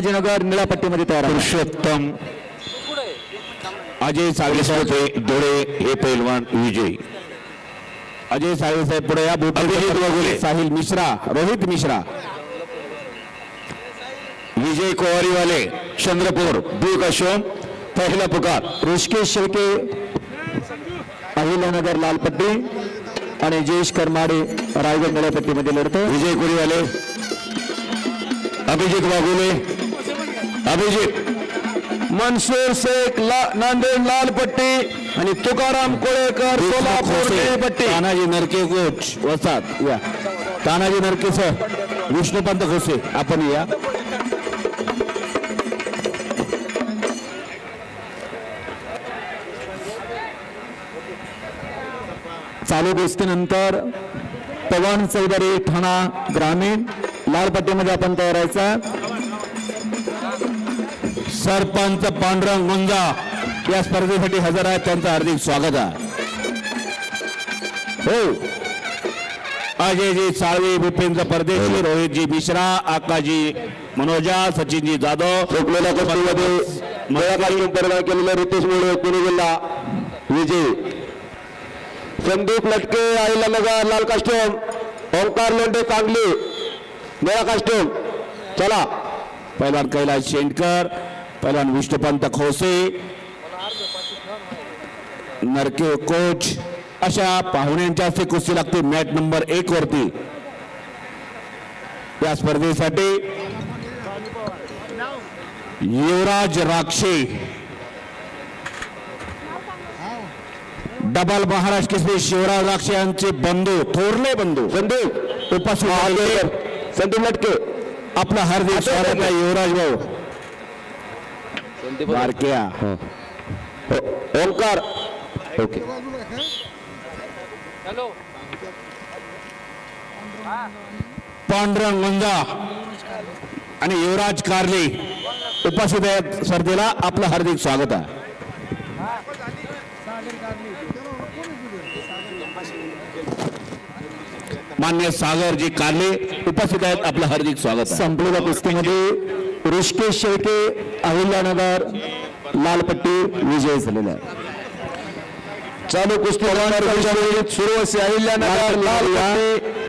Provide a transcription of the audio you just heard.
संभाजीनगर निळ्या पट्टीमध्ये तयार पुरुषोत्तम अजय हे धुळे हे पैलवान विजयी. अजय साहेब पुढे या वाघोले. साहिल मिश्रा रोहित मिश्रा. विजय कोवारीवाले चंद्रपूर दुर्ग अशोम पहिला पुकार. ऋषिकेश शेळके अहिल्यानगर लालपट्टी आणि जयेश करमाडे रायगड निळ्या पट्टीमध्ये लढतो विजय कुरीवाले अभिजित वाघोले अभिजित मनसूर शेख ला नांदेड लालपट्टी आणि तुकाराम कोळेकर सोलापूर निळीपट्टी तानाजी नरके कोच वसात या. तानाजी नरके सर. विष्णुपंत खोसे आपण या. चालू गोष्टीनंतर पवन चौधरी ठाणा ग्रामीण लालपट्टीमध्ये आपण तयारायचा सरपंच पांडुरंग गुंजा या स्पर्धेसाठी हजर आहेत. त्यांचं हार्दिक स्वागत आहे. हो. अजयजी साळवे भूपेंद्र परदेशी रोहितजी मिश्रा आकाजी मनोजा सचिनजी जाधव रोखलेल्या कुस्तीमध्ये परिणाम केलेले रितेश मोळे पुणे जिल्हा. विजय. संदीप लटके अहिल्यानगर लाल कास्टोम. ओंकार लोंढे सांगली निळा कास्टोम. चला. पैलवान कैलास शेंडकर. पैलवान विष्णुपंत खोसे। नरके कोच अशा पाहुण्यांच्या हस्ते कुस्ती लागते. मॅच नंबर एक वरती. या स्पर्धेसाठी युवराज राक्षे. डबल महाराष्ट्र केसरी शिवराज राक्षे यांचे बंधू थोरले बंधू. संदीप उपस्थित संदीप लटके. आपला हार्दिक स्वागत आहे युवराज भाऊ. बारक्या ओंकार. ओके. पांडुरंग गुंजा आणि युवराज कारले उपस्थित आहेत स्पर्धेला. आपलं हार्दिक स्वागत आहे. मान्य सागरजी कारले उपस्थित आहेत. आपलं हार्दिक स्वागत आहे. संपलेल्या कुस्तीमध्ये ऋषिकेश शेळके अहिल्यानगर लालपट्टी विजय झालेला आहे चालू कुस्ती सुरू असे अहिल्यानगर लालपट्टी